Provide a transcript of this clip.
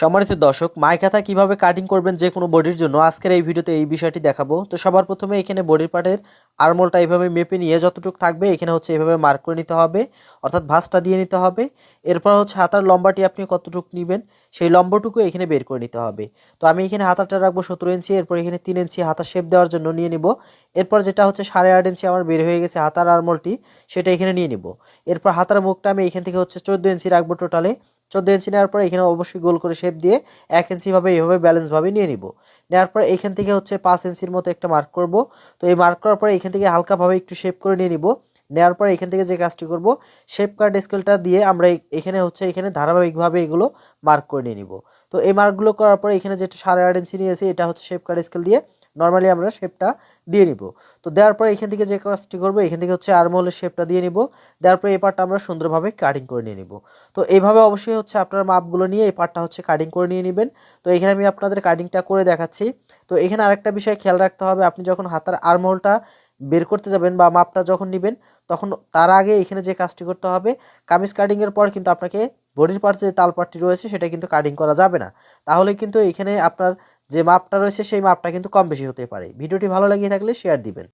সম্মানিত দর্শক মাইকাথা কীভাবে কাটিং করবেন যে কোনো বডির জন্য আজকের এই ভিডিওতে এই বিষয়টি দেখাবো। তো সবার প্রথমে এখানে বডির পার্টের আরমোলটা এইভাবে মেপে নিয়ে যতটুকু থাকবে এখানে হচ্ছে এইভাবে মার্ক করে নিতে হবে, অর্থাৎ ভাঁজটা দিয়ে নিতে হবে। এরপর হচ্ছে হাতার লম্বাটি আপনি কতটুকু নেবেন, সেই লম্বটুকু এখানে বের করে নিতে হবে। তো আমি এখানে হাতাটা রাখব সতেরো ইঞ্চি, এরপর এখানে তিন ইঞ্চি হাতা শেপ দেওয়ার জন্য নিয়ে নিব। এরপর যেটা হচ্ছে সাড়ে আট ইঞ্চি আমার বের হয়ে গেছে হাতার আরমোলটি সেটা এখানে নিয়ে নিব। এরপর হাতার মুখটা আমি এখান থেকে হচ্ছে চোদ্দ ইঞ্চি রাখব টোটালে চোদ্দ ইঞ্চি নেওয়ার পর এখানে অবশ্যই গোল করে শেপ দিয়ে এক ইঞ্চিভাবে এইভাবে ব্যালেন্সভাবে নিয়ে নিব। নেওয়ার পর এখান থেকে হচ্ছে পাঁচ ইঞ্চির মতো একটা মার্ক করব। তো এই মার্ক করার পরে এখান থেকে হালকাভাবে একটু শেপ করে নিয়ে নিব। নেওয়ার পর এখান থেকে যে কাজটি করব শেপ কার্ড স্কেলটা দিয়ে আমরা এখানে হচ্ছে এখানে ধারাবাহিকভাবে এগুলো মার্ক করে নিয়ে নিব। তো এই মার্কগুলো করার পরে এখানে যেটা সাড়ে আট ইঞ্চি নিয়েছি, এটা হচ্ছে শেপ কার্ড স্কেল দিয়ে নর্মালি আমরা শেপটা দিয়ে নিব। তো দেওয়ার পরে এখান থেকে যে কাজটি করব, এখান থেকে হচ্ছে আর্মহোলের শেপটা দিয়ে নিব। দেওয়ার পরে এই পার্টটা আমরা সুন্দরভাবে কাটিং করে নিয়ে নিব। তো এইভাবে অবশ্যই হচ্ছে আপনার মাপগুলো নিয়ে এই পার্টটা হচ্ছে কাটিং করে নিয়ে নেবেন। তো এখানে আমি আপনাদের কাটিংটা করে দেখাচ্ছি। তো এখানে আরেকটা বিষয় খেয়াল রাখতে হবে, আপনি যখন হাতার আর্মহোলটা বের করতে যাবেন বা মাপটা যখন নেবেন, তখন তার আগে এখানে যে কাজটি করতে হবে, কামিজ কাটিংয়ের পর কিন্তু আপনাকে বডির পার্টস যে তালপাটটি রয়েছে, সেটা কিন্তু কাটিং করা যাবে না। তাহলে কিন্তু এখানে আপনার যে মাপটা রয়েছে, সেই মাপটা কিন্তু কম বেশি হতে পারে। ভিডিওটি ভালো লাগিয়ে থাকলে শেয়ার দিবেন।